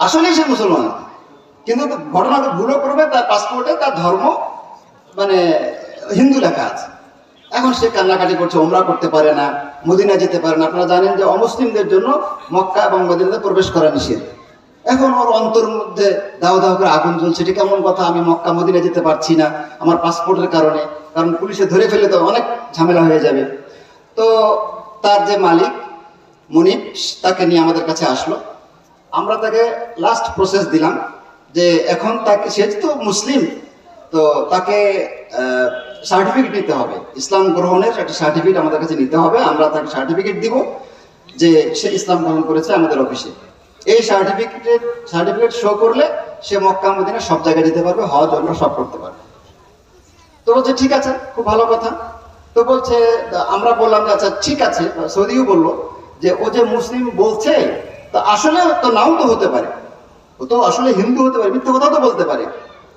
আসলেই সে মুসলমান। কিন্তু ঘটনাটা ভুলো করবে, তার পাসপোর্টে তার ধর্ম মানে হিন্দু লেখা আছে। এখন সে কান্নাকাটি করছে ওমরা করতে পারে না, মদিনা যেতে পারে না। আপনারা জানেন যে অমুসলিমদের জন্য মক্কা এবং মদিনাতে প্রবেশ করা নিষেধ। এখন ওর অন্তর মধ্যে দাও দাও করে আগুন জ্বলছে। এটা কেমন কথা? আমি মক্কা, মদিনা যেতে পারছি না, আমার পাসপোর্টের কারণে। কারণ পুলিশে ধরে ফেলে তো অনেক ঝামেলা হয়ে যাবে। তো তার যে মালিক মনিপ তাকে নিয়ে আমাদের কাছে আসলো। আমরা তাকে লাস্ট প্রসেস দিলাম যে এখন তাকে, সে তো মুসলিম, তো তাকে সার্টিফিকেট নিতে হবে। ইসলাম গ্রহণের একটা সার্টিফিকেট আমাদের কাছে নিতে হবে। আমরা তাকে সার্টিফিকেট দিব যে সে ইসলাম গ্রহণ করেছে আমাদের অফিসে। এই সার্টিফিকেটের সার্টিফিকেট শো করলে সে মক্কা মদিনা সব জায়গায় যেতে পারবে, হজ আমরা সব করতে পারবে। তো বলছে, ঠিক আছে, খুব ভালো কথা। তো বলছে, আমরা বললাম যে আচ্ছা ঠিক আছে। সৌদিও বলল যে, ও যে মুসলিম বলছে তা আসলে তো নাও তো হতে পারে। ও তো আসলে হিন্দু হতে পারে, মিথ্যে কথা তো বলতে পারে।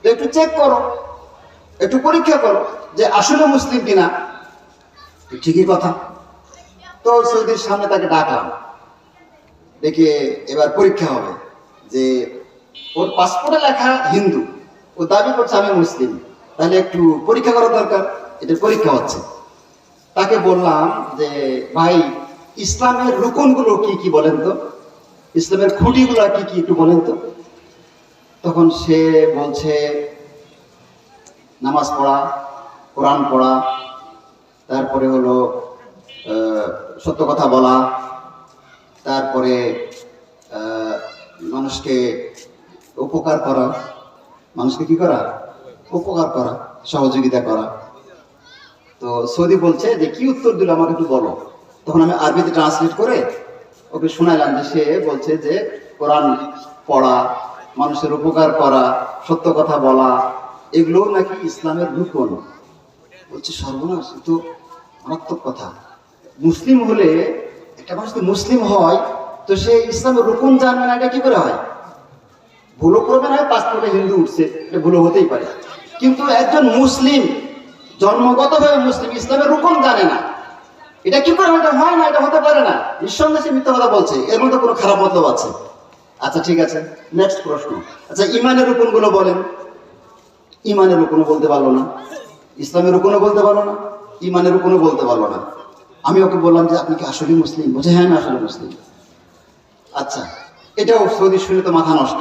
তো একটু চেক করো, একটু পরীক্ষা করো যে আসলে মুসলিম কিনা। ঠিকই কথা। তো সৌদির সামনে তাকে ডাকলাম। ডেকে এবার পরীক্ষা হবে যে ওর পাসপোর্টে লেখা হিন্দু, ও দাবি করছে আমি মুসলিম। তাহলে একটু পরীক্ষা করা দরকার এটা পরীক্ষা হচ্ছে। তাকে বললাম যে, ভাই, ইসলামের রুকনগুলো কি কি বলেন তো? ইসলামের খুঁটিগুলো কি কি একটু বলেন তো? তখন সে বলছে, নামাজ পড়া, কোরআন পড়া, তারপরে হলো সত্য কথা বলা, তারপরে মানুষকে উপকার করা, মানুষকে কি করা? উপকার করা, সহযোগিতা করা। তো সৌদি বলছে যে, কি উত্তর দিল আমাকে একটু বলো? তখন আমি আরবিতে ট্রান্সলেট করে ওকে শোনাইলাম যে সে বলছে যে কোরআন পড়া, মানুষের উপকার করা, সত্য কথা বলা এগুলো নাকি ইসলামের রুকন বলছে সর্বনাশ তো মারাত্মক কথা। মুসলিম হলে, একটা মানুষ যদি মুসলিম হয়, তো সে ইসলামের রুকুন জানবে না, এটা কি করে হয়? ভুলো করবে না পাসপোর্টে হিন্দু উঠছে, এটা ভুলো হতেই পারে। কিন্তু একজন মুসলিম, জন্মগতভাবে মুসলিম, ইসলামের রুকুন জানে না। এটা কি করে? এটা হয় না? এটা হতে পারে না। নিঃসন্দেহে মিথ্যা কথা বলছে। এর মধ্যে কোনো খারাপ মতলব আছে? আচ্ছা ঠিক আছে। নেক্সট প্রশ্ন। আচ্ছা ইমানের রুকুনগুলো বলেন। ইমানের রুকুনও বলতে পারল না। ইসলামের রুকুনও বলতে পারল না। ইমানের রুকুনও বলতে পারল না। আমি ওকে বললাম যে, আপনি কি আসলে মুসলিম? বলছে হ্যাঁ আমি আসলে মুসলিম। আচ্ছা এটাও সৌদি শুনে তো মাথা নষ্ট।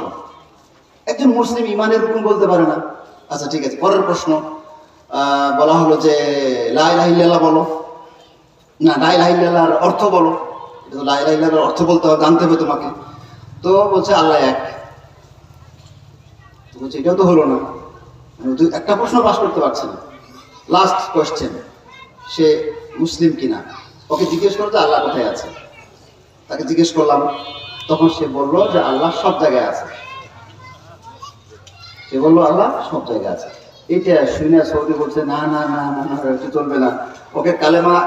একজন মুসলিম ইমানের রুকুন বলতে পারে না। আচ্ছা ঠিক আছে। পরের প্রশ্ন বলা হলো যে লাই লাহিল্লাহ বলো। না, লাই লাহিল্লাহর অর্থ বলো। লাই লাহিল্লাহর অর্থ বলতে হবে, জানতে হবে তোমাকে। তো বলছে আল্লাহ এক। তো বলছে, এটাও তো হলো না। মানে একটা প্রশ্ন পাস করতে পারছে না। লাস্ট কোয়েশ্চেন সে মুসলিম কিনা? ওকে জিজ্ঞেস করো যে আল্লাহ কোথায় আছে? তাকে জিজ্ঞেস করলাম, তখন সে বলল যে আল্লাহ সব জায়গায় আছে। সে বলল, আল্লাহ সব জায়গায় আছে। এইটা শুনে সৌদি বলছে, না না না না না চলবে না। ওকে কালেমা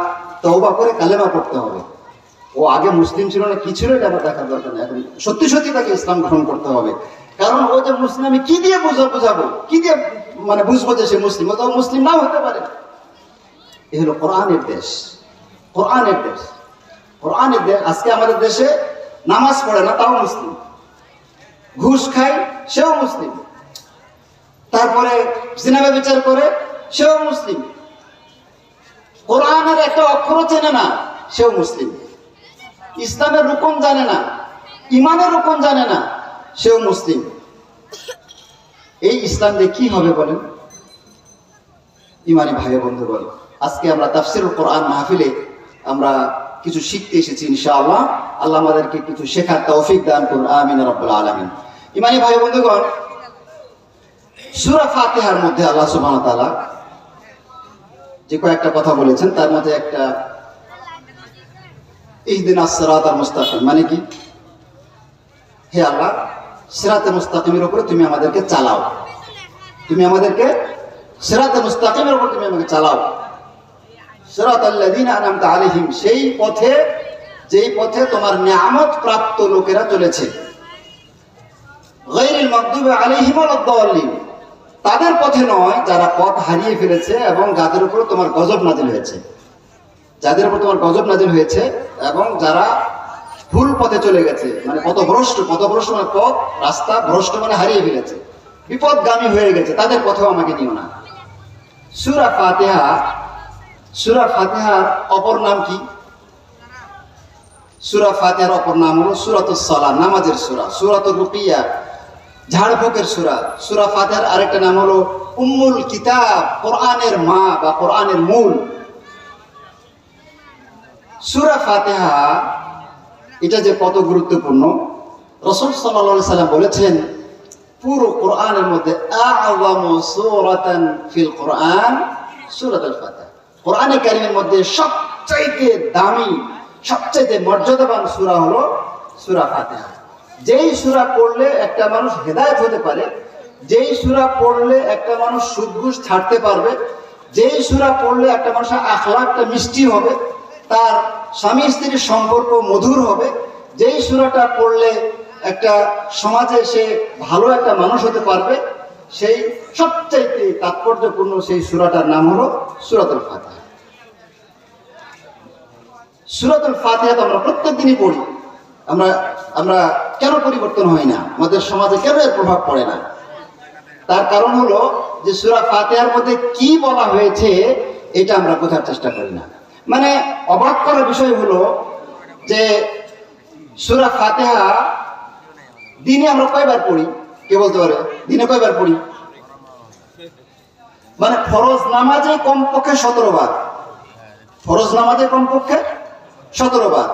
তওবা করে কালেমা পড়তে হবে। ও আগে মুসলিম ছিল না, কি ছিল এটা দেখার দরকার নেই। এখন সত্যি সত্যি তাকে ইসলাম গ্রহণ করতে হবে। কারণ ও যে মুসলিম, আমি কি দিয়ে বুঝা বুঝাবো? কি দিয়ে মানে বুঝব যে সে মুসলিম? ও তো মুসলিম নাও হতে পারে। এ হলো কোরআনের দেশ। কোরআনের দেশ। কোরআনের দেশ আজকে আমাদের দেশে নামাজ পড়ে না, তাও মুসলিম। ঘুষ খায়, সেও মুসলিম। তারপরে সিনেমা বিচার করে, সেও মুসলিম। কোরআনের একটা অক্ষরও চেনে না, সেও মুসলিম। ইসলামের রুকন জানে না, ইমানের রুকন জানে না, সেও মুসলিম। এই ইসলাম দিয়ে কি হবে বলেন? ইমানি ভাই বন্ধু বল আজকে আমরা তাফসির কোরআন মাহফিলে আমরা কিছু শিখতে এসেছি ইনশাআল্লাহ। আল্লাহ আমাদেরকে কিছু শেখার তৌফিক দান করুন, আমিন রব্বুল আলামিন। ইমানি ভাই বন্ধুগণ, সূরা ফাতেহার মধ্যে আল্লাহ সুবহানাহু তাআলা যে কয়েকটা কথা বলেছেন, তার মধ্যে একটা ইহদিনাস সিরাতাল মুস্তাকিম মানে কি? হে আল্লাহ, সিরাতে মুস্তাকিমের উপরে তুমি আমাদেরকে চালাও। তুমি আমাদেরকে সিরাতে মুস্তাকিমের উপর তুমি আমাকে চালাও। সিরাত আল্লাযীনা আনআমতা আলাইহিম, সেই পথে, যেই পথে তোমার নিয়ামত প্রাপ্ত লোকেরা চলেছে। গায়রিল মাগদুবি আলাইহিম ওয়ালাদ-দাল্লিন। তাদের পথে নয়, যারা পথ হারিয়ে ফেলেছে এবং যাদের উপর তোমার গজব নাজিল হয়েছে। যাদের উপর তোমার গজব নাজিল হয়েছে এবং যারা ভুল পথে চলে গেছে মানে পথভ্রষ্ট পথভ্রষ্ট মানে পথ, রাস্তা ভ্রষ্ট মানে হারিয়ে ফেলেছে, বিপদগামী হয়ে গেছে, তাদের পথেও আমাকে নিও না। সুরা ফাতেহা, সুরা ফাতেহার অপর নাম কি? সুরা ফাতেহার অপর নাম হলো সুরাত সালাম, নামাজের সুরা সুরাত রুকিয়া। ঝাড়ফুকের সুরা। সুরা ফাতেহার আরেকটা নাম হলো উম্মুল কিতাব, কোরআনের মা বা কোরআনের মূল। সুরা ফাতেহা, এটা যে কত গুরুত্বপূর্ণ, রসুল সাল্লাল্লাহু সাল্লাম বলেছেন, পুরো কোরআনের মধ্যে সূরাতান ফিল কোরআন, সূরাতুল ফাতিহা। কোরআনে কারীমের মধ্যে সবচাইতে দামি, সবচাইতে মর্যাদাবান সূরা হলো সুরা ফাতিহা। যেই সূরা পড়লে একটা মানুষ হেদায়েত হতে পারে, যেই সূরা পড়লে একটা মানুষ সুদঘুষ ছাড়তে পারবে, যেই সূরা পড়লে একটা মানুষের আখলাকটা মিষ্টি হবে, তার স্বামী স্ত্রীর সম্পর্ক মধুর হবে, যেই সূরাটা পড়লে একটা সমাজে সে ভালো একটা মানুষ হতে পারবে, সেই সবচাইতে তাৎপর্যপূর্ণ সেই সূরাটার নাম হলো সূরাতুল ফাতিহা। সুরাতুল ফাতিহা তো আমরা প্রত্যেক দিনই পড়ি। আমরা আমরা কেন পরিবর্তন হয় না? আমাদের সমাজে কেন এর প্রভাব পড়ে না? তার কারণ হলো যে সুরা ফাতিহার মধ্যে কি বলা হয়েছে, এটা আমরা বোঝার চেষ্টা করি না। মানে অবাক করার বিষয় হলো যে সুরা ফাতেহা দিনে আমরা কয়বার পড়ি? কে বলতে পারে? দিনে কয়বার পড়ি? মানে ফরজ নামাজে কমপক্ষে সতেরো বার। ফরজ নামাজে কমপক্ষে সতেরো বার।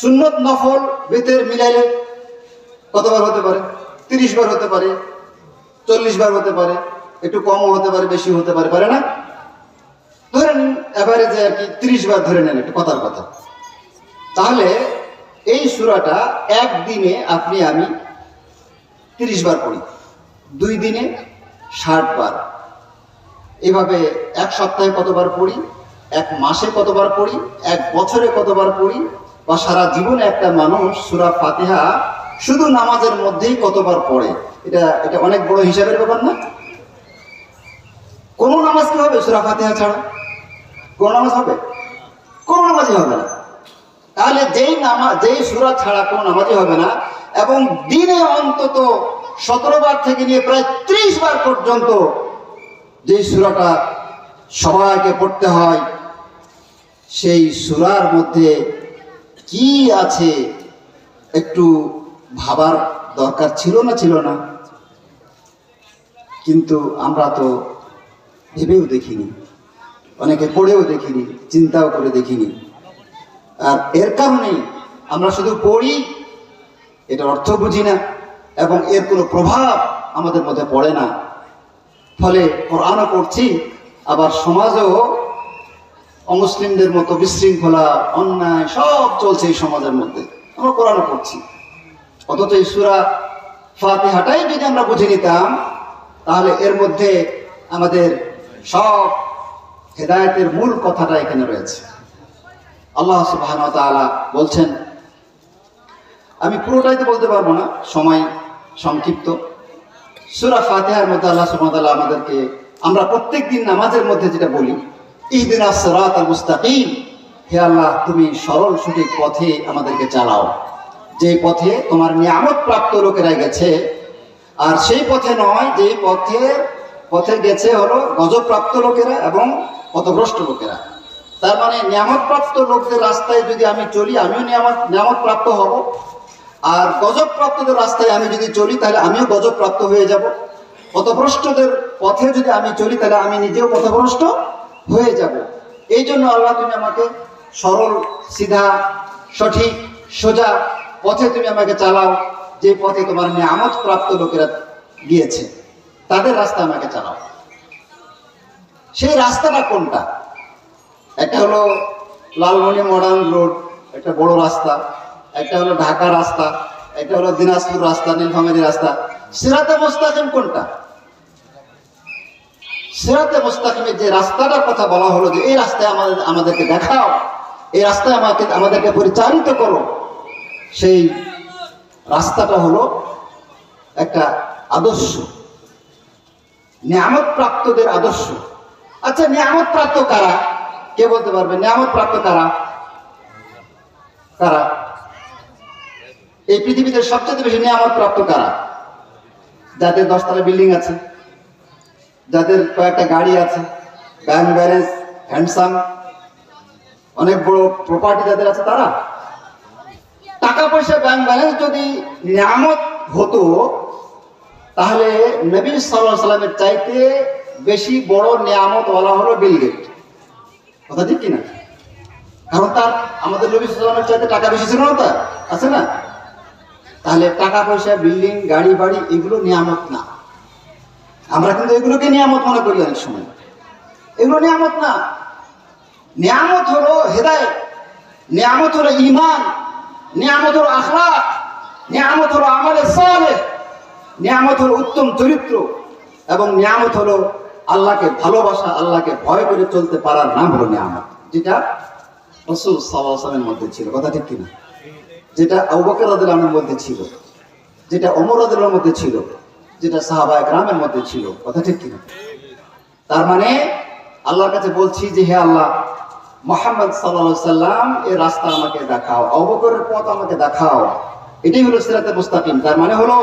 সুন্নত নফল বেতের মিলাইলে কতবার হতে পারে? তিরিশ বার হতে পারে, চল্লিশ বার হতে পারে, একটু কমও হতে পারে, বেশি হতে পারে পারে না? ধরেন এভারেজে আর কি তিরিশ বার ধরে নেন, একটু কথার কথা। তাহলে এই সুরাটা একদিনে আপনি, আমি তিরিশ বার পড়ি, দুই দিনে ষাট বার। এভাবে এক সপ্তাহে কতবার পড়ি, এক মাসে কতবার পড়ি, এক বছরে কতবার পড়ি বা সারা জীবনে একটা মানুষ সুরা ফাতিহা শুধু নামাজের মধ্যেই কতবার পড়ে? এটা এটা অনেক বড় হিসাবের ব্যাপার না? কোন নামাজ কি হবে সুরা ফাতিহা ছাড়া? কোন নামাজ হবে? কোন নামাজই হবে না। তাহলে যেই নামাজ যেই সুরা ছাড়া কোন নামাজই হবে না এবং দিনে অন্তত সতেরো বার থেকে নিয়ে প্রায় ত্রিশ বার পর্যন্ত যে সুরাটা সবাইকে পড়তে হয়, সেই সুরার মধ্যে কি আছে? একটু ভাবার দরকার ছিল না ছিল না। কিন্তু আমরা তো ভেবেও দেখিনি, অনেকে পড়েও দেখিনি, চিন্তাও করে দেখিনি। আর এর কারণেই আমরা শুধু পড়ি এটার অর্থ বুঝি না, এবং এর কোনো প্রভাব আমাদের মধ্যে পড়ে না। ফলে কোরআনও পড়ছি, আবার সমাজেও অমুসলিমদের মতো বিশৃঙ্খলা, অন্যায়, সব চলছে এই সমাজের মধ্যে। আমরা কোরআনও পড়ছি। অথচ এই সুরা ফাতিহাটাই যদি আমরা বুঝে নিতাম, তাহলে এর মধ্যে আমাদের সব হেদায়েতের মূল কথাটা এখানে রয়েছে। আল্লাহ সুবহান বলছেন, আমি পুরোটাই তো বলতে পারব না, সময় সংক্ষিপ্ত। সুরা ফাতিহার মধ্যে আল্লাহ সুবহান আমাদেরকে, আমরা প্রত্যেক দিন নামাজের মধ্যে যেটা বলি ইহদিন আসরাত আল মুস্তাকিম। হে আল্লাহ, তুমি সরল, সঠিক পথে আমাদেরকে চালাও। যে পথে তোমার নিয়ামত প্রাপ্ত লোকেরা গেছে, আর সেই পথে নয়, যে পথে পথে গেছে হলো গজপ্রাপ্ত লোকেরা এবং পথভ্রষ্ট লোকেরা। তার মানে নিয়ামত প্রাপ্ত লোকদের রাস্তায় যদি আমি চলি, আমিও নিয়ামত নিয়ামত প্রাপ্ত হব। আর গজব প্রাপ্তদের রাস্তায় আমি যদি চলি, তাহলে আমিও গজব প্রাপ্ত হয়ে যাব। পথভ্রষ্টদের পথে যদি আমি চলি, তাহলে আমি নিজেও পথভ্রষ্ট হয়ে যাবে। এই জন্য আল্লাহ তুমি আমাকে সরল, সিধা, সঠিক, সোজা পথে তুমি আমাকে চালাও, যে পথে তোমার নিয়ামত প্রাপ্ত লোকেরা গিয়েছে। তাদের রাস্তা আমাকে চালাও। সেই রাস্তাটা কোনটা? একটা হলো লালমনি মডার্ন রোড একটা বড় রাস্তা, একটা হলো ঢাকা রাস্তা, একটা হলো দিনাজপুর রাস্তা, নীলফামারী রাস্তা। সিরাতে মোস্তাকিম কোনটা? সিরাতে মোস্তাকিমের যে রাস্তাটার কথা বলা হলো যে এই রাস্তায় আমাদের আমাদেরকে দেখাও, এই রাস্তায় আমাকে আমাদেরকে পরিচালিত করো। সেই রাস্তাটা হলো একটা আদর্শ। নিয়ামত প্রাপ্তদের আদর্শ। আচ্ছা নিয়ামত প্রাপ্ত কারা? কে বলতে পারবে? নিয়ামত প্রাপ্ত কারা? কারা? এই পৃথিবীতে সবচেয়ে বেশি নিয়ামত প্রাপ্ত কারা? যাদের দশতলা বিল্ডিং আছে। যাদের কয়েকটা গাড়ি আছে, ব্যাংক ব্যালেন্স, হ্যান্ডসাম, অনেক বড় প্রপার্টি যাদের আছে তারা। টাকা পয়সা ব্যাংক ব্যালেন্স যদি নিয়ামত হতো, তাহলে নবী সাল্লাহ সাল্লামের চাইতে বেশি বড় নিয়ামত বলা হলো বিল গেট। কথা ঠিক কিনা? কারণ তার, আমাদের নবী সাল্লামের চাইতে টাকা বেশি ছিল না তার, আছে না? তাহলে টাকা পয়সা, বিল্ডিং, গাড়ি বাড়ি, এগুলো নিয়ামত না। আমরা কিন্তু এগুলোকে নিয়ামত মনে করি অনেক সময়। এগুলো নিয়ামত না। নিয়ামত হলো হেদায়ত, নিয়ামত হলো ইমান নিয়ামত হলো আখলাক নিয়ামত হলো আমালে সালেহ, নিয়ামত হলো উত্তম চরিত্র এবং নিয়ামত হলো আল্লাহকে ভালোবাসা, আল্লাহকে ভয় করে চলতে পারার নাম হলো নিয়ামত। যেটা রসুল সাল্লামের মধ্যে ছিল। কথা ঠিক কিনা? যেটা রাদিয়াল্লাহুর মধ্যে ছিল। যেটা রাদিয়াল্লাহুর মধ্যে ছিল। যেটা সাহাবা একরামের মধ্যে ছিল, কথা ঠিক কিনা? তার মানে আল্লাহর কাছে বলছি যে, হে আল্লাহ, মোহাম্মদ সাল্লাল্লাহু সাল্লাম এই রাস্তা আমাকে দেখাও অবকরের পথ আমাকে দেখাও। এটাই হলো সিরাতে মুস্তাকিম। তার মানে হলো,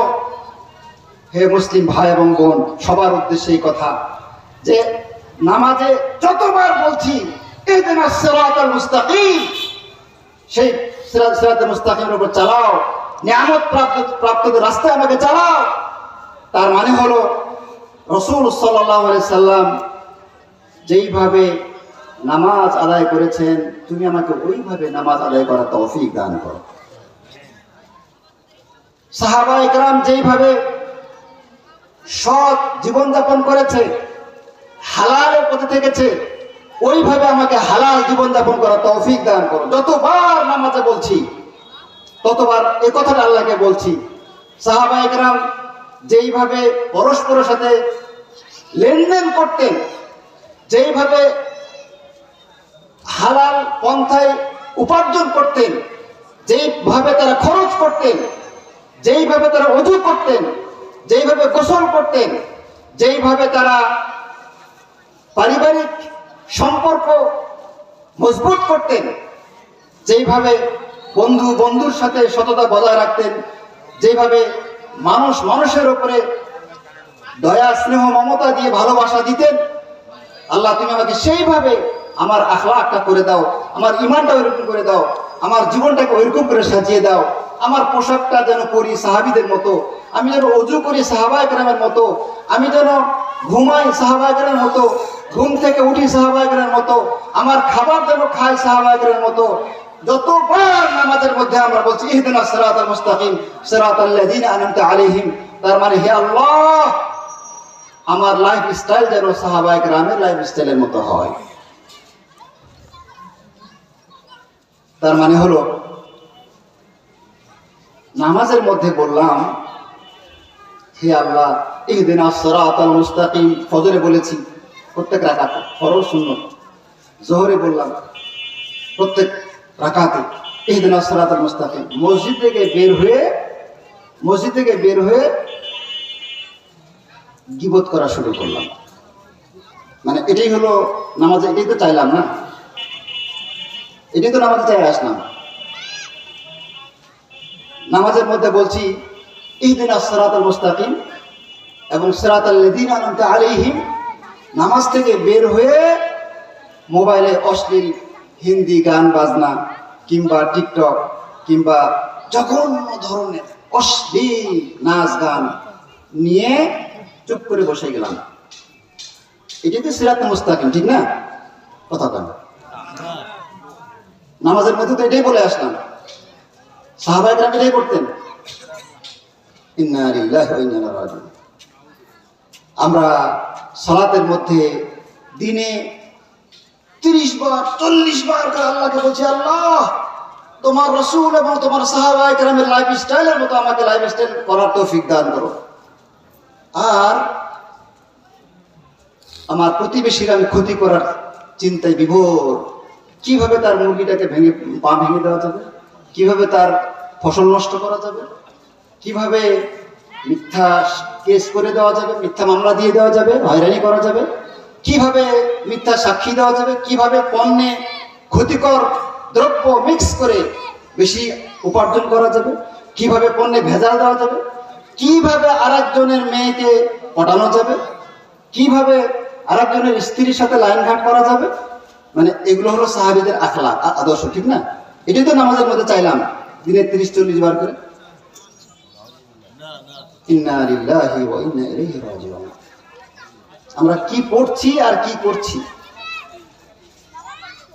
হে মুসলিম ভাই এবং বোন, সবার উদ্দেশ্যে এই কথা যে, নামাজে যতবার বলছি মুস্তাকিম, সেই সিরাতে মুস্তাকিমের উপর চালাও, নিয়ামত প্রাপ্ত প্রাপ্তদের রাস্তায় আমাকে চালাও। তার মানে হলো, রসুল সাল্লাহ সাল্লাম যেইভাবে নামাজ আদায় করেছেন, তুমি আমাকে ওইভাবে নামাজ আদায় করার তৌফিক দান করো। সাহাবা ইকরাম যেইভাবে সৎ জীবনযাপন করেছে, হালালের পথে থেকেছে, ওইভাবে আমাকে হালাল জীবনযাপন করার তৌফিক দান করো। যতবার নামাজে বলছি, ততবার এ কথাটা আল্লাহকে বলছি। সাহাবা ইকরাম যেইভাবে পরস্পরের সাথে লেনদেন করতেন, যেইভাবে হালাল পন্থায় উপার্জন করতেন, যেইভাবে তারা খরচ করতেন, যেইভাবে তারা অজু করতেন, যেইভাবে গোসল করতেন, যেইভাবে তারা পারিবারিক সম্পর্ক মজবুত করতেন, যেইভাবে বন্ধু বন্ধুর সাথে সততা বজায় রাখতেন যেভাবে মানুষ মানুষের উপরে দয়া, স্নেহ, মমতা দিয়ে ভালোবাসা দিতেন। আল্লাহ, তুমি আমাকে সেইভাবে আমার আখলাকটা করে দাও, আমার ইমানটা ওইরকম করে দাও, আমার জীবনটাকে ওইরকম করে সাজিয়ে দাও, আমার পোশাকটা যেন পরি সাহাবিদের মতো, আমি যেন অজু করি সাহাবায় গ্রামের মতো, আমি যেন ঘুমাই সাহাবায় গ্রামের মতো, ঘুম থেকে উঠি সাহাবায় গ্রামের মতো, আমার খাবার যেন খাই সাহাবায় গ্রামের মতো যতবার নামাজের মধ্যে আমরা বলছি, ইহদিনা সিরাতাল মুস্তাকিম সিরাতাল লাযিনা আনআমতা আলাইহিম তার মানে হে আল্লাহ, আমার লাইফ স্টাইল যেন সাহাবায় গ্রামের লাইফ স্টাইলের মতো হয়। তার মানে হলো, নামাজের মধ্যে বললাম, হে আল্লাহ এই দিন আসরাতাল মুস্তাকিম ফজরে বলেছি, প্রত্যেক রাকাতে ফরজ শূন্য জোহরে বললাম, প্রত্যেক রাকাতে। এই দিন আসরাতাল মুস্তাকিম। মসজিদ থেকে বের হয়ে, মসজিদ থেকে বের হয়ে গিবত করা শুরু করলাম। মানে এটাই হলো নামাজে এটাই তো চাইলাম না? এটাই তো নামাজে চাই আসলাম। নামাজের মধ্যে বলছি, এই ইহদিন আসরাত মুস্তাকিম এবং সিরাত আল্লাদিন আনন্দ আলাইহিম, নামাজ থেকে বের হয়ে মোবাইলে অশ্লীল হিন্দি গান বাজনা, কিংবা টিকটক, কিংবা জঘন্য ধরনের অশ্লীল নাচ গান নিয়ে চুপ করে বসে গেলাম। এটাই তো সিরাত মুস্তাকিম, ঠিক না? কথা নামাজের মধ্যে তো এটাই বলে আসলাম। সাহাবাই গ্রাম এটাই করতেন। আমরা সালাতের মধ্যে দিনে তিরিশ বার, চল্লিশ বার করে আল্লাহকে বলছি, আল্লাহ, তোমার রসুল এবং তোমার সাহাবাই গ্রামের লাইফ স্টাইলের মতো আমাকে লাইফ স্টাইল করার তৌফিক দান করো। আর আমার প্রতিবেশীর আমি ক্ষতি করার চিন্তায় বিভোর। কীভাবে তার মুরগিটাকে ভেঙে, পা ভেঙে দেওয়া যাবে? কীভাবে তার ফসল নষ্ট করা যাবে? কীভাবে মিথ্যা কেস করে দেওয়া যাবে? মিথ্যা মামলা দিয়ে দেওয়া যাবে? হয়রানি করা যাবে? কীভাবে মিথ্যা সাক্ষী দেওয়া যাবে? কীভাবে পণ্যে ক্ষতিকর দ্রব্য মিক্স করে বেশি উপার্জন করা যাবে? কীভাবে পণ্যে ভেজাল দেওয়া যাবে? কীভাবে আরেকজনের মেয়েকে পটানো যাবে? কীভাবে আরেকজনের স্ত্রীর সাথে লাইন ঘাট করা যাবে? মানে এগুলো হলো সাহাবিদের আখলা আদর্শ, ঠিক না? এটাই তো নামাজের মধ্যে চাইলাম। দিনে তিরিশ, চল্লিশ বার করে। ইন্না ইন্না আমরা কি পড়ছি আর কি করছি?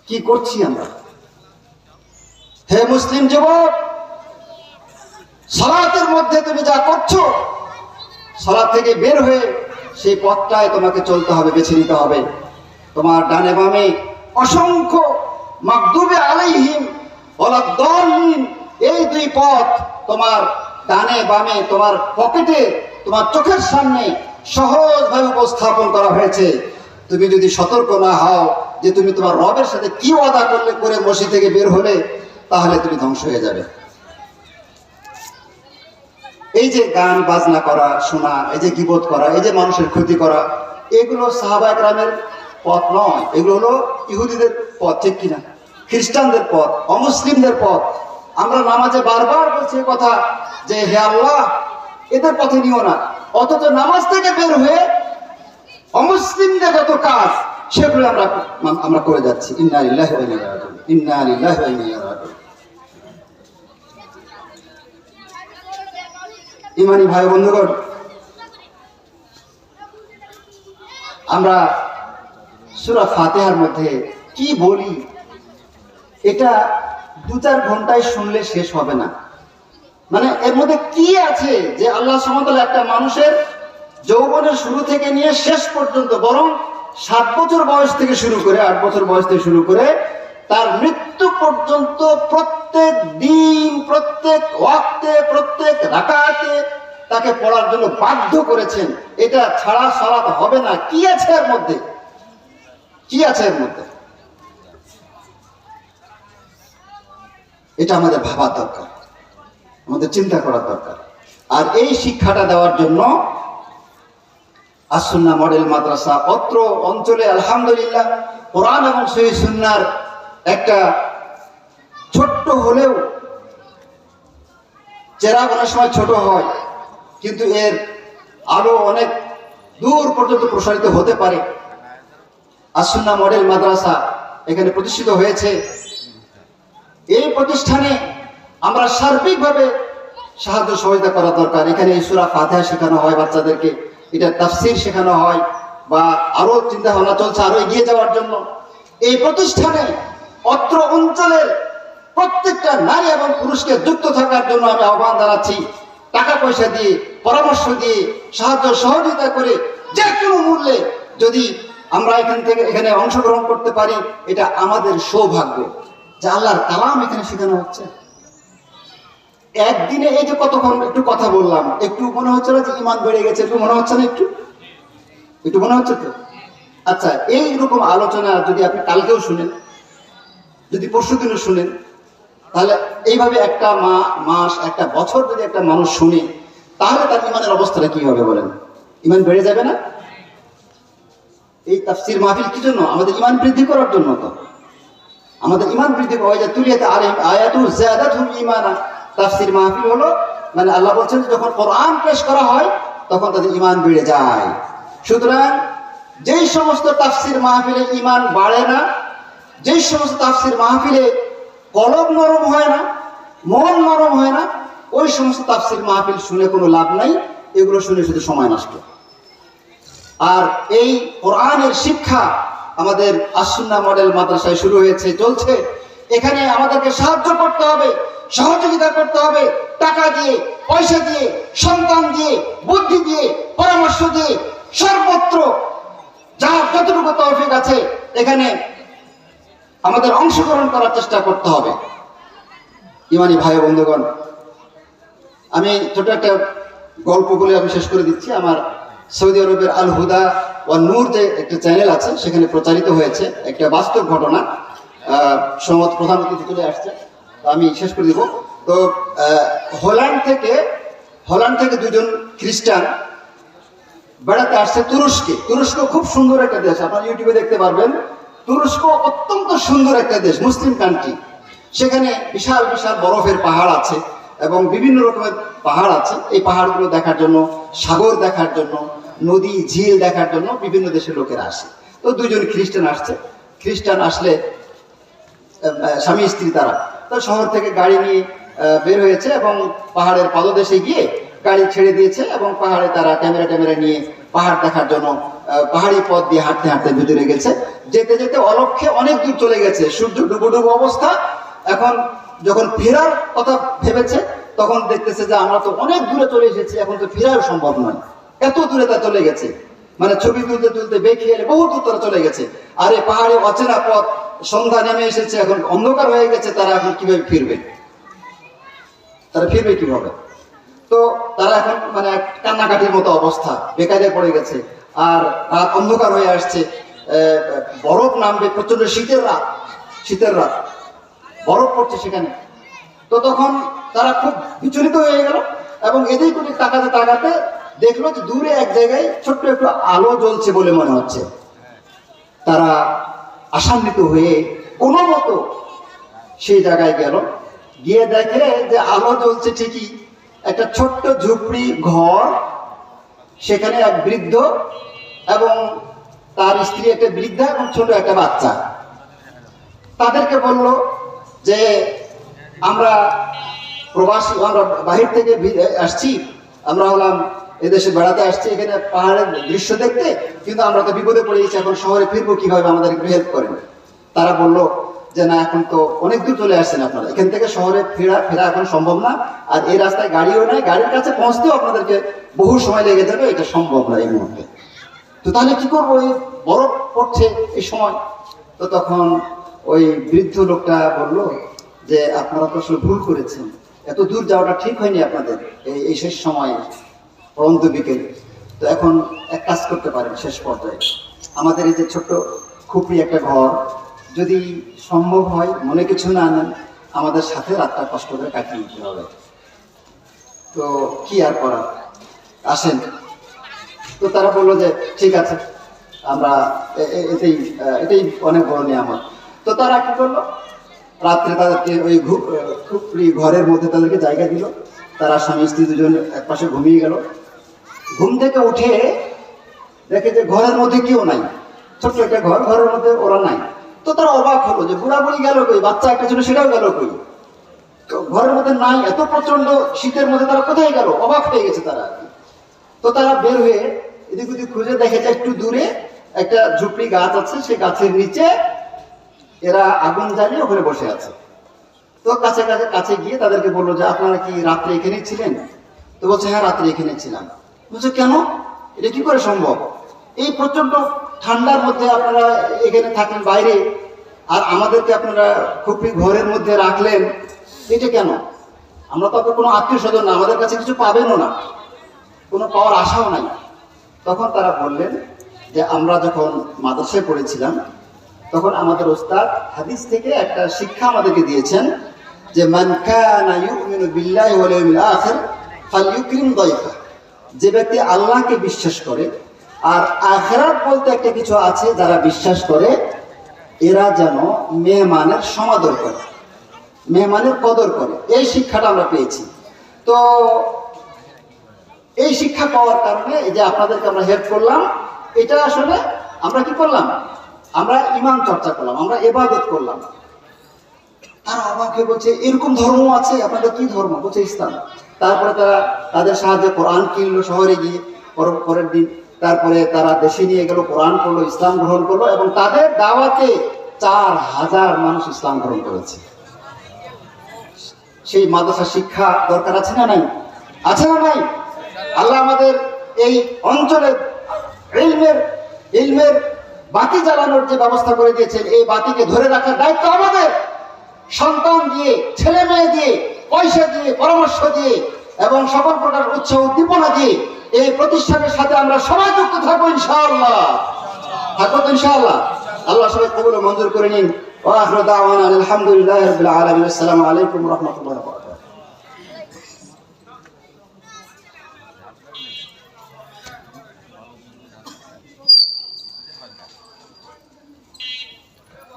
কি করছি আমরা? হে মুসলিম যুবক, সলাতের মধ্যে তুমি যা করছ, সালাত থেকে বের হয়ে সেই পথটায় তোমাকে চলতে হবে, বেছে নিতে হবে। তোমার ডানে বামে অসংখ্য মাকদুবে আলাইহিম ওলা দলহীন এই দুই পথ তোমার ডানে বামে, তোমার পকেটে, তোমার চোখের সামনে সহজভাবে উপস্থাপন করা হয়েছে। তুমি যদি সতর্ক না হও যে তুমি তোমার রবের সাথে কি ওয়াদা করলে করে মসি থেকে বের হলে, তাহলে তুমি ধ্বংস হয়ে যাবে। এই যে গান, বাজনা করা, শোনা, এই যে গিবোধ করা, এই যে মানুষের ক্ষতি করা, এগুলো সাহাবা গ্রামের পথ নয়। এগুলো হলো ইহুদিদের পথ, ঠিক কিনা? খ্রিস্টানদের পথ, অমুসলিমদের পথ। আমরা নামাজে বারবার বলছি কথা যে, হে আল্লাহ, এদের পথে নিও না। অথচ নামাজ থেকে বের হয়ে অমুসলিমদের যত কাজ, সেগুলো আমরা আমরা করে যাচ্ছি। ইমানি ভাই বন্ধুগণ, আমরা সুরা ফাতেহার মধ্যে কি বলি, এটা দু চার ঘন্টায় শুনলে শেষ হবে না। মানে এর মধ্যে কি আছে যে আল্লাহ সমতল একটা মানুষের যৌবনের শুরু থেকে নিয়ে শেষ পর্যন্ত, বরং সাত বছর বয়স থেকে শুরু করে, আট বছর বয়স থেকে শুরু করে, তার মৃত্যু পর্যন্ত প্রত্যেক দিন, প্রত্যেক ওয়াক্তে, প্রত্যেক রাকাতে তাকে পড়ার জন্য বাধ্য করেছেন। এটা ছাড়া সরাতে হবে না। কি আছে এর মধ্যে? কি আছে এর মধ্যে? এটা আমাদের ভাবার দরকার। আমাদের চিন্তা করার দরকার। আর এই শিক্ষাটা দেওয়ার জন্য আসুন্না মডেল মাদ্রাসা অত্র অঞ্চলে আলহামদুলিল্লাহ কোরআন এবং সহি সুন্নার একটা ছোট্ট হলেও চেরা অনেক সময় ছোট হয়, কিন্তু এর আলো অনেক দূর পর্যন্ত প্রসারিত হতে পারে। আসুন্না মডেল মাদ্রাসা এখানে প্রতিষ্ঠিত হয়েছে। এই প্রতিষ্ঠানে আমরা সার্বিকভাবে সাহায্য সহযোগিতা করা দরকার। এখানে সুরা ফাতেহা শেখানো হয় বাচ্চাদেরকে, এটা তাফসির শেখানো হয় বা আরও চিন্তা ভাবনা চলছে আরও এগিয়ে যাওয়ার জন্য। এই প্রতিষ্ঠানে অত্র অঞ্চলের প্রত্যেকটা নারী এবং পুরুষকে যুক্ত থাকার জন্য আমি আহ্বান জানাচ্ছি। টাকা পয়সা দিয়ে, পরামর্শ দিয়ে, সাহায্য সহযোগিতা করে যে কোনো মূল্যে যদি আমরা এখান থেকে এখানে অংশগ্রহণ করতে পারি, এটা আমাদের সৌভাগ্য। যে আল্লাহর কালাম এখানে শেখানো হচ্ছে। একদিনে এই যে কতক্ষণ একটু কথা বললাম, একটু মনে হচ্ছে না যে ইমান বেড়ে গেছে, একটু মনে হচ্ছে না একটু? একটু মনে হচ্ছে তো? আচ্ছা এইরকম আলোচনা যদি আপনি কালকেও শুনেন, যদি পরশু দিনও শুনেন, তাহলে এইভাবে একটা মা, মাস, একটা বছর যদি একটা মানুষ শুনে, তাহলে তার ইমানের অবস্থাটা কি হবে বলেন? ইমান বেড়ে যাবে না? এই তাফসির মাহফিল কি জন্য? আমাদের ইমান বৃদ্ধি করার জন্য তো। আমাদের ইমান বৃদ্ধি হয় যে তুলিয়াতে আলিম আয়াতু জাদাতুল ইমানা তাফসির মাহফিল হলো মানে আল্লাহ বলছেন যখন কোরআন পেশ করা হয়, তখন তাদের ইমান বেড়ে যায়। সুতরাং যেই সমস্ত তাফসির মাহফিলে ইমান বাড়ে না, যেই সমস্ত তাফসির মাহফিলে কলম নরম হয় না, মন নরম হয় না, ওই সমস্ত তাফসির মাহফিল শুনে কোনো লাভ নাই, এগুলো শুনে শুধু সময় নষ্ট। আর এই কোরআনের শিক্ষা আমাদের আসুন্না মডেল মাদ্রাসায় শুরু হয়েছে, চলছে। এখানে আমাদেরকে সাহায্য করতে হবে সহযোগিতা করতে হবে। টাকা দিয়ে, পয়সা দিয়ে, সন্তান দিয়ে, বুদ্ধি দিয়ে, পরামর্শ দিয়ে, সর্বত্র যার যতটুকু তৌফিক আছে, এখানে আমাদের অংশগ্রহণ করার চেষ্টা করতে হবে। ইমানি ভাই বন্ধুগণ, আমি ছোট একটা গল্প বলে আমি শেষ করে দিচ্ছি। আমার সৌদি আরবের আল হুদা ও নূর যে একটা চ্যানেল আছে, সেখানে প্রচারিত হয়েছে একটা বাস্তব ঘটনা। সম্ভবত প্রধান অতিথি চলে আসছে। আমি শেষ করে দিব। তো হল্যান্ড থেকে হল্যান্ড থেকে দুজন খ্রিস্টান বেড়াতে আসছে তুরস্কে। তুরস্ক খুব সুন্দর একটা দেশ, আপনারা ইউটিউবে দেখতে পারবেন। তুরস্ক অত্যন্ত সুন্দর একটা দেশ, মুসলিম কান্ট্রি সেখানে বিশাল বিশাল বরফের পাহাড় আছে এবং বিভিন্ন রকমের পাহাড় আছে। এই পাহাড়গুলো দেখার জন্য, সাগর দেখার জন্য, নদী, ঝিল দেখার জন্য বিভিন্ন দেশের লোকেরা আসে। তো দুজন খ্রিস্টান আসছে। খ্রিস্টান আসলে স্বামী স্ত্রী তারা। তো শহর থেকে গাড়ি নিয়ে বের হয়েছে এবং পাহাড়ের পাদদেশে গিয়ে গাড়ি ছেড়ে দিয়েছে এবং পাহাড়ে তারা ক্যামেরা ট্যামেরা নিয়ে পাহাড় দেখার জন্য পাহাড়ি পথ দিয়ে হাঁটতে হাঁটতে ভিতরে গেছে। যেতে যেতে অলক্ষে অনেক দূর চলে গেছে। সূর্য ডুবো ডুবো অবস্থা। এখন যখন ফেরার কথা ভেবেছে, তখন দেখতেছে যে আমরা তো অনেক দূরে চলে এসেছি, এখন তো ফেরাও সম্ভব নয়। এত দূরে তা চলে গেছে। মানে ছবি তুলতে তুলতে বেঁকিয়ে বহু দূর তারা চলে গেছে। আর এই পাহাড়ে অচেনা পথ, সন্ধ্যা নেমে এসেছে, এখন অন্ধকার হয়ে গেছে, তারা এখন কীভাবে ফিরবে? তারা ফিরবে কীভাবে? তো তারা এখন মানে কান্নাকাটির মতো অবস্থা বেকারে পড়ে গেছে, আর রাত অন্ধকার হয়ে আসছে। বরফ নামবে প্রচণ্ড শীতের রাত শীতের রাত। বরফ পড়ছে সেখানে। তো তখন তারা খুব বিচলিত হয়ে গেল, এবং এদিক ওদিক তাকাতে তাকাতে দেখল যে দূরে এক জায়গায় ছোট্ট একটু আলো জ্বলছে বলে মনে হচ্ছে। তারা আশান্বিত হয়ে কোনো মতো সেই জায়গায় গেল। গিয়ে দেখে যে আলো জ্বলছে ঠিকই। একটা ছোট্ট ঝুপড়ি ঘর, সেখানে এক বৃদ্ধ এবং তার স্ত্রী একটা বৃদ্ধা এবং ছোট একটা বাচ্চা। তাদেরকে বলল যে, আমরা প্রবাসী, আমরা বাহির থেকে আসছি। আমরা হলাম এদেশে বেড়াতে আসছি, এখানে পাহাড়ের দৃশ্য দেখতে, কিন্তু আমরা তো বিপদে পড়ে গেছি, এখন শহরে ফিরবো কীভাবে আমাদের একটু করেন তারা বলল যে, না, এখন তো অনেক দূর চলে আসছেন আপনারা। এখান থেকে শহরে ফেরা ফেরা এখন সম্ভব না। আর এই রাস্তায় গাড়িও নাই, গাড়ির কাছে পৌঁছতেও আপনাদেরকে বহু সময় লেগে যাবে, এটা সম্ভব না এই মুহূর্তে। তো তাহলে কি করব? এই বরফ পড়ছে এই সময়। তো তখন ওই বৃদ্ধ লোকটা বলল যে, আপনারা তো আসলে ভুল করেছেন। এত দূর যাওয়াটা ঠিক হয়নি আপনাদের, এই এই শেষ সময়ে। পরন্ত বিকেলে। তো এখন এক কাজ করতে পারেন শেষ পর্যায়ে। আমাদের এই যে ছোট্ট খুপড়ি একটা ঘর, যদি সম্ভব হয়, মনে কিছু না নেন আমাদের সাথে রাতটা কষ্ট করে কাটিয়ে দিতে হবে। তো কি আর করার? আসেন। তো তারা বলল যে, ঠিক আছে, আমরা এ- এ- এটাই অনেক বড় নিয়ামত। তো তারা কি করল? রাত্রে তাদেরকে ওই খুপড়ি ঘরের মধ্যে তাদেরকে জায়গা দিল। তারা স্বামী স্ত্রী দুজন এক পাশে ঘুমিয়ে গেল। ঘুম থেকে উঠে দেখে যে ঘরের মধ্যে কেউ নাই। ছোট্ট একটা ঘর, ঘরের মধ্যে ওরা নাই। তো তারা অবাক হলো যে বুড়া বুড়ি গেল কই? বাচ্চা একটা ছিল, সেটাও গেল কই? ঘরের মধ্যে নাই, এত প্রচণ্ড শীতের মধ্যে তারা কোথায় গেল? অবাক হয়ে গেছে তারা। তো তারা বের হয়ে এদিক ওদিক খুঁজে দেখে যে একটু দূরে একটা ঝুপড়ি গাছ আছে সেই গাছের নিচে এরা আগুন জ্বালিয়ে ওখানে বসে আছে। তো কাছে কাছে কাছে গিয়ে তাদেরকে বলল যে, আপনারা কি রাত্রে এখানেই ছিলেন? তো বলছে হ্যাঁ রাত্রে এখানে ছিলাম। বলছে, কেন? এটা কি করে সম্ভব? এই প্রচণ্ড ঠান্ডার মধ্যে আপনারা এখানে থাকেন বাইরে, আর আমাদেরকে আপনারা খুবই ঘরের মধ্যে রাখলেন, এটা কেন? আমরা তো কোনো আত্মীয় স্বজন না, আমাদের কাছে কিছু পাবেনও না, কোনো পাওয়ার আশাও নাই। তখন তারা বললেন যে, আমরা যখন মাদ্রাসায় পড়েছিলাম, তখন আমাদের ওস্তাদ হাদিস থেকে একটা শিক্ষা আমাদেরকে দিয়েছেন যে, মান কানা ইউমিনু বিল্লাহি ওয়াল ইয়াউমিল আখির ফালইউকরিম দাইফা। যে ব্যক্তি আল্লাহকে বিশ্বাস করে, আর আখিরাত বলতে একটা কিছু আছে যারা বিশ্বাস করে, এরা যেন মেহমানের সমাদর করে, মেহমানের কদর করে। এই শিক্ষাটা আমরা পেয়েছি। তো এই শিক্ষা পাওয়ার কারণে এই যে আপনাদেরকে আমরা হেল্প করলাম, এটা আসলে আমরা কি করলাম? আমরা ইমান চর্চা করলাম, আমরা এবাদত করলাম। তারা হয়ে বলছে, এরকম ধর্ম আছে? আপনাদের কি ধর্ম? বলছে, ইসলাম। তারপরে তারা তাদের সাহায্যে কোরআন কিনলো শহরে গিয়ে। পর- পরের দিন তারপরে তারা দেশে নিয়ে গেল, কোরআন করল ইসলাম গ্রহণ করল এবং তাদের দাওয়াতে চার হাজার মানুষ ইসলাম গ্রহণ করেছে। সেই মাদ্রাসা শিক্ষা দরকার আছে না নাই? আছে না নাই? আল্লাহ আমাদের এই অঞ্চলে ইলমের ইলমের বাতি জ্বালানোর যে ব্যবস্থা করে দিয়েছেন, এই বাতিকে ধরে রাখার দায়িত্ব আমাদের। সন্তান দিয়ে, ছেলে মেয়ে দিয়ে, পয়সা দিয়ে, পরামর্শ দিয়ে এবং সকল প্রকার উৎসাহ উদ্দীপনা দিয়ে এই প্রতিষ্ঠানের সাথে আমরা সবাই যুক্ত থাকব ইনশাআল্লাহ। থাকব তো ইনশাআল্লাহ? আল্লাহ সবাই কবুল মঞ্জুর করে নিন। আলহামদুলিল্লাহ আসসালামু আলাইকুম রাহমাতুল্লাহি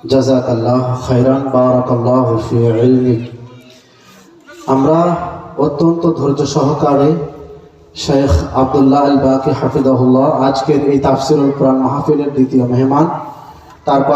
বারাকাতুহু জাজাকাল্লাহ খাইরান বারাকাল্লাহ আমরা অত্যন্ত ধৈর্য সহকারে শেখ আবদুল্লাহ আল বাকি হাফিদাহুল্লাহ আজকের এই তাফসিরুল কোরআন মাহফিলের দ্বিতীয় মেহমান, তারপর